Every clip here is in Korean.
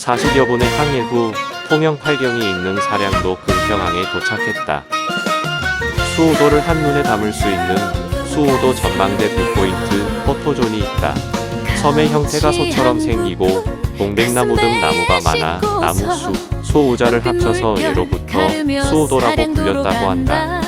40여 분의 항해 후 통영 팔경이 있는 사량도 금평항에 도착했다. 수호도를 한눈에 담을 수 있는 수호도 전망대 뷰포인트 포토존이 있다. 섬의 형태가 소처럼 생기고 동백나무 등 나무가 많아 나무숲, 소우자를 합쳐서 예로부터 수호도라고 불렸다고 한다.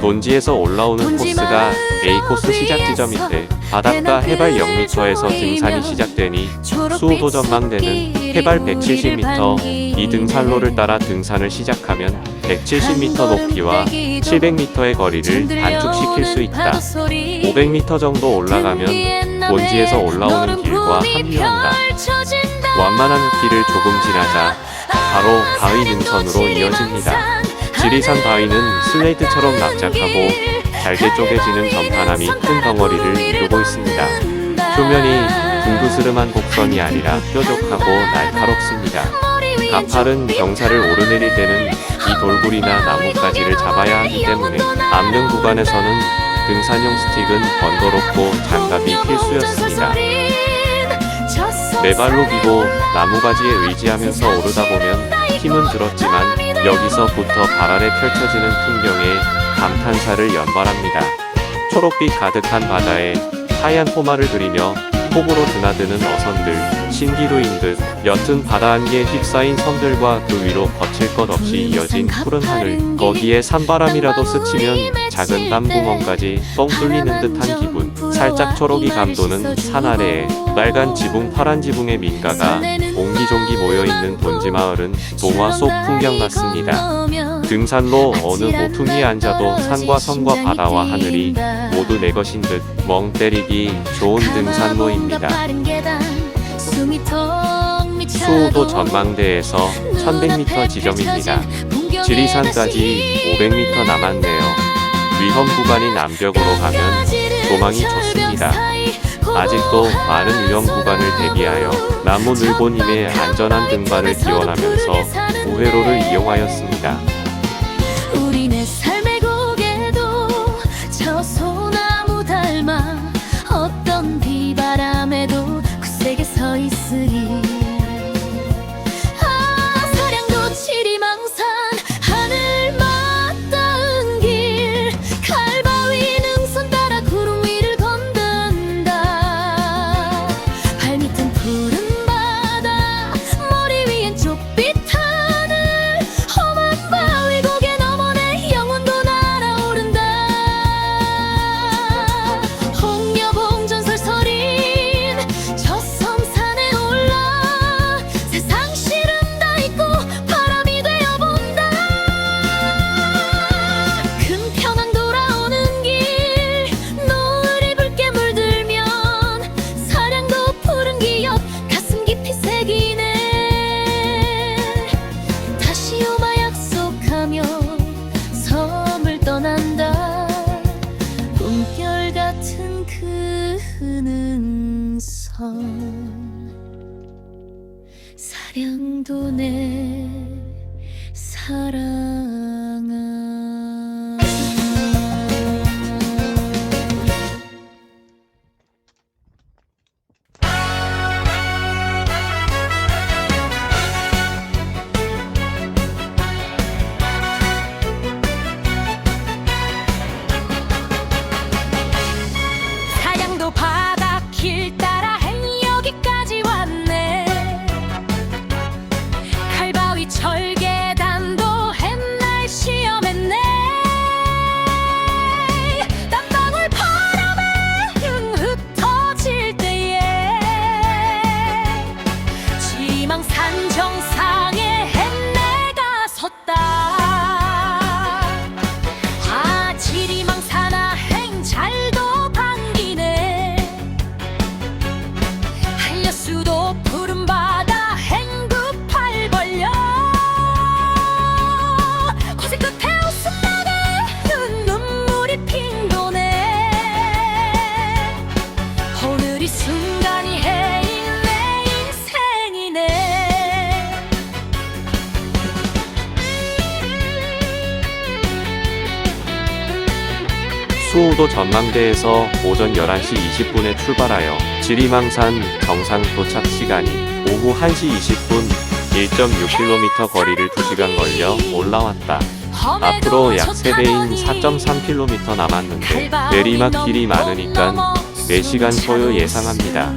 돈지에서 올라오는 코스가 A 코스 시작 지점인데 바닷가 해발 0m에서 등산이 시작되니 수호도 전망대는 해발 170m 이 등산로를 따라 등산을 시작하면 170m 높이와 700m의 거리를 단축시킬 수 있다. 500m 정도 올라가면 본지에서 올라오는 길과 합류한다. 완만한 길을 조금 지나자 바로 바위 능선으로 이어집니다. 지리산 바위는 슬레이트처럼 납작하고 잘게 쪼개지는 전파남이 큰 덩어리를 이루고 있습니다. 표면이 둥그스름한 곡선이 아니라 뾰족하고 날카롭습니다. 가팔은 경사를 오르내릴 때는 이 돌굴이나 나뭇가지를 잡아야 하기 때문에 암릉 구간에서는 등산용 스틱은 번거롭고 장갑이 필수였습니다. 네 발로 기고 나무가지에 의지하면서 오르다 보면 힘은 들었지만 여기서부터 발 아래 펼쳐지는 풍경에 감탄사를 연발합니다. 초록빛 가득한 바다에 하얀 포마를 그리며 폭우로 드나드는 어선들, 신기루인 듯 옅은 바다 안개에 휩싸인 섬들과 그 위로 거칠 것 없이 이어진 푸른 하늘, 거기에 산바람이라도 스치면 작은 땀구멍까지 뻥 뚫리는 듯한 기분, 살짝 초록이 감도는 산 아래에 빨간 지붕 파란 지붕의 민가가 옹기종기 모여있는 본지 마을은 동화 속 풍경 같습니다. 등산로 어느 모퉁이에 앉아도 산과 섬과 바다와 하늘이 모두 내 것인 듯 멍 때리기 좋은 등산로입니다. 수호도 전망대에서 1100m 지점입니다. 지리산까지 500m 남았네요. 위험 구간인 암벽으로 가면 도망이 좋습니다. 아직도 많은 위험 구간을 대비하여 나무 늘보님의 안전한 등반을 기원하면서 우회로를 이용하였습니다. 도내 사랑 수호도 전망대에서 오전 11시 20분에 출발하여 지리망산 정상 도착 시간이 오후 1시 20분 1.6km 거리를 2시간 걸려 올라왔다. 앞으로 약 3배인 4.3km 남았는데 내리막 길이 많으니까 4시간 소요 예상합니다.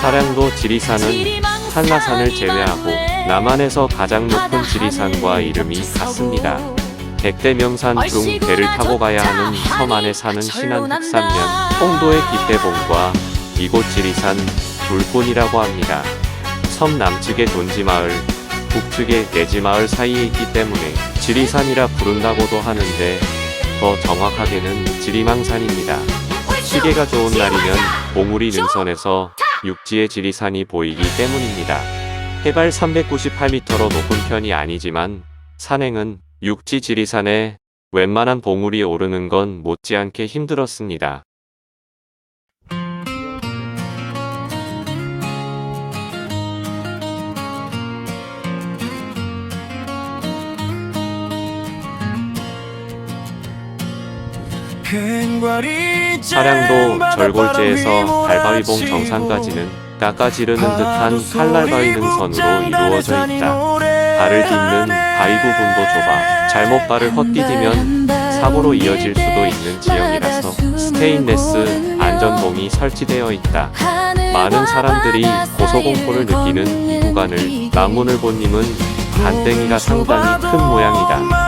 사량도 지리산은 한라산을 제외하고 남한에서 가장 높은 지리산과 이름이 같습니다. 백대명산 중 배를 타고 가야 하는 섬 안에 사는 신안 특산면 홍도의 기대봉과 이곳 지리산 둘뿐이라고 합니다. 섬 남측의 돈지마을, 북측의 내지마을 사이에 있기 때문에 지리산이라 부른다고도 하는데 더 정확하게는 지리망산입니다. 시계가 좋은 날이면 봉우리 능선에서 육지의 지리산이 보이기 때문입니다. 해발 398m로 높은 편이 아니지만 산행은 육지 지리산에 웬만한 봉우리 오르는 건 못지않게 힘들었습니다. 차량도 절골제에서 달바위봉 정상까지는 깎아지르는 듯한 칼날바위 능선으로 이루어져 있다. 발을 딛는 바위 부분도 좁아 잘못 발을 헛디디면 사고로 이어질 수도 있는 지형이라서 스테인레스 안전봉이 설치되어 있다. 많은 사람들이 고소공포를 느끼는 이 구간을 나무늘보님은 간땡이가 상당히 큰 모양이다.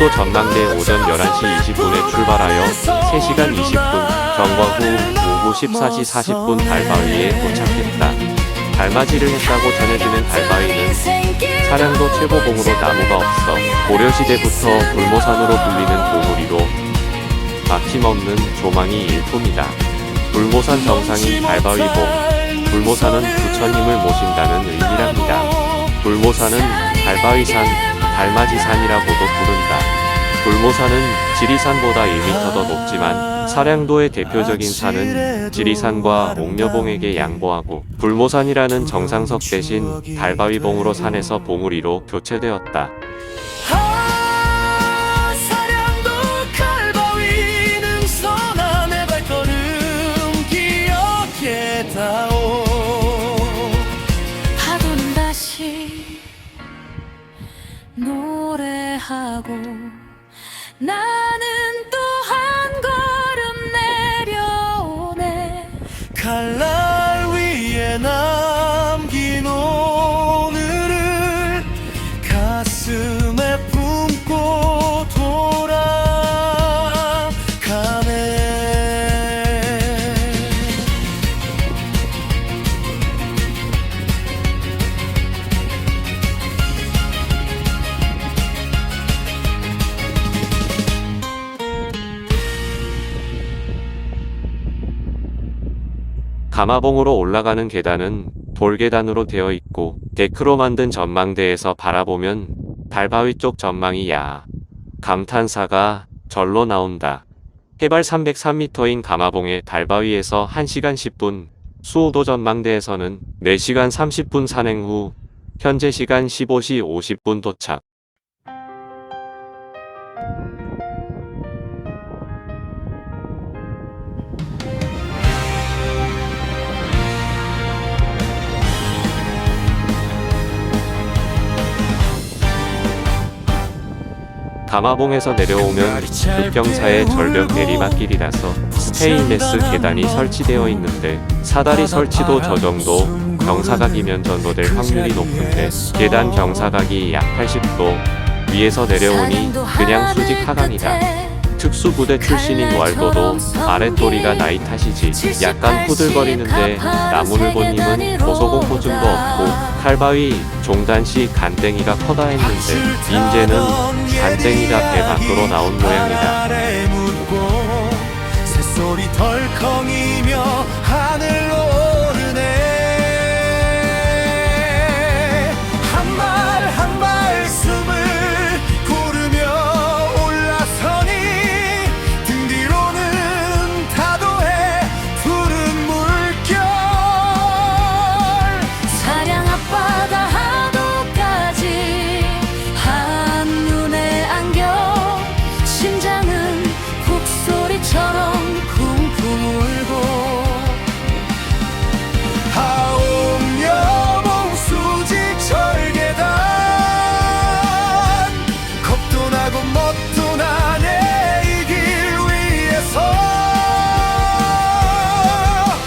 아 수호도 전망대 오전 11시 20분에 출발하여 3시간 20분, 경과 후 오후 14시 40분 달바위에 도착했다. 달맞이를 했다고 전해지는 달바위는 사량도 최고봉으로 나무가 없어 고려시대부터 불모산으로 불리는 봉우리로 막힘없는 조망이 일품이다. 불모산 정상인 달바위봉, 불모산은 부처님을 모신다는 의미랍니다. 불모산은 달바위산, 달맞이산이라고도 부른다. 불모산은 지리산보다 1m 더 높지만 사량도의 대표적인 산은 지리산과 옥녀봉에게 양보하고 불모산이라는 정상석 대신 달바위봉으로 산에서 봉우리로 교체되었다. 가마봉으로 올라가는 계단은 돌계단으로 되어 있고 데크로 만든 전망대에서 바라보면 달바위 쪽 전망이 야. 감탄사가 절로 나온다. 해발 303m인 가마봉의 달바위에서 1시간 10분, 수호도 전망대에서는 4시간 30분 산행 후 현재 시간 15시 50분 도착. 가마봉에서 내려오면 급경사의 절벽 내리막길이라서 스테인레스 계단이 설치되어 있는데 사다리 설치도 저 정도 경사각이면 전도될 확률이 높은데 계단 경사각이 약 80도 위에서 내려오니 그냥 수직 하강이다. 특수부대 출신인 왈도도 아랫도리가 나이 탓이지 약간 후들거리는데 나무늘보님은 고소공포증도 없고 칼바위 종단씨 간땡이가 커다 했는데 인제는 간땡이가 배 밖으로 나온 모양이다. 새소리 덜컹이며 하늘 오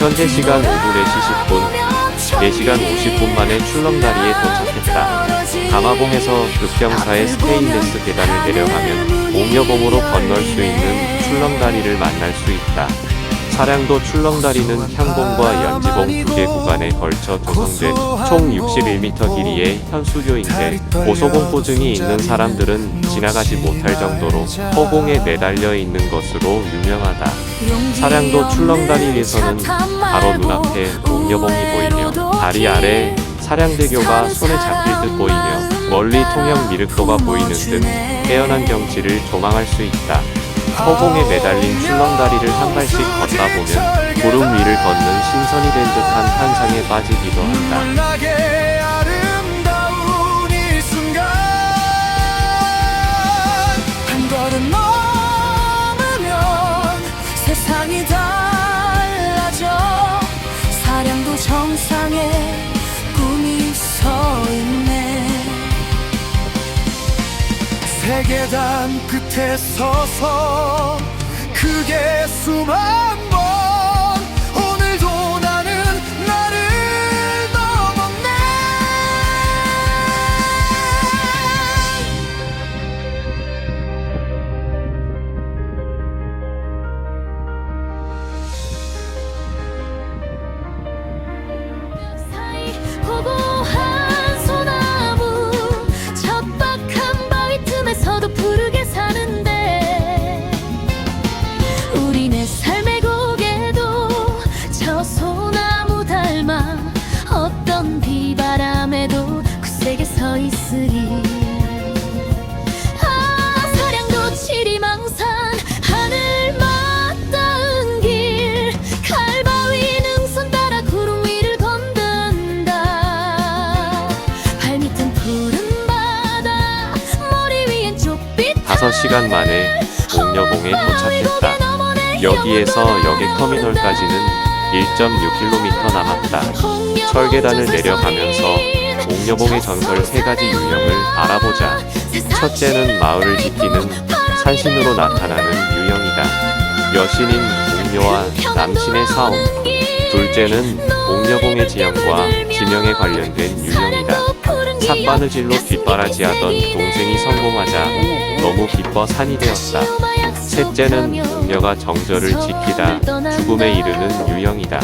현재 시간 오후 4시 10분, 4시간 50분 만에 출렁다리에 도착했다. 가마봉에서 급경사의 스테인레스 계단을 내려가면 옥녀봉으로 건널 수 있는 출렁다리를 만날 수 있다. 차량도 출렁다리는 향봉과 연지봉 두 개 구간에 걸쳐 조성돼 총 61m 길이의 현수교인데 고소공포증이 있는 사람들은 지나가지 못할 정도로 허공에 매달려 있는 것으로 유명하다. 차량도 출렁다리에서는 바로 눈앞에 옥녀봉이 보이며 다리 아래 차량대교가 손에 잡힐 듯 보이며 멀리 통영 미륵도가 보이는 등 태연한 경치를 조망할 수 있다. 허공에 매달린 출렁다리를 한 발씩 걷다 보면 구름 위를 걷는 신선이 된 듯한 환상에 빠지기도 한다. 계단 끝에 서서 한번 2시간 만에 옥녀봉에 도착했다. 여기에서 역의 터미널까지는 1.6km 남았다. 철계단을 내려가면서 옥녀봉의 전설 세 가지 유형을 알아보자. 첫째는 마을을 지키는 산신으로 나타나는 유형이다. 여신인 옥녀와 남신의 싸움. 둘째는 옥녀봉의 지형과 지명에 관련된 유형이다. 삿바느질로 뒷바라지하던 동생이 성공하자 너무 기뻐 산이 되었다. 셋째는 옥녀가 정절을 지키다 죽음에 이르는 유형이다.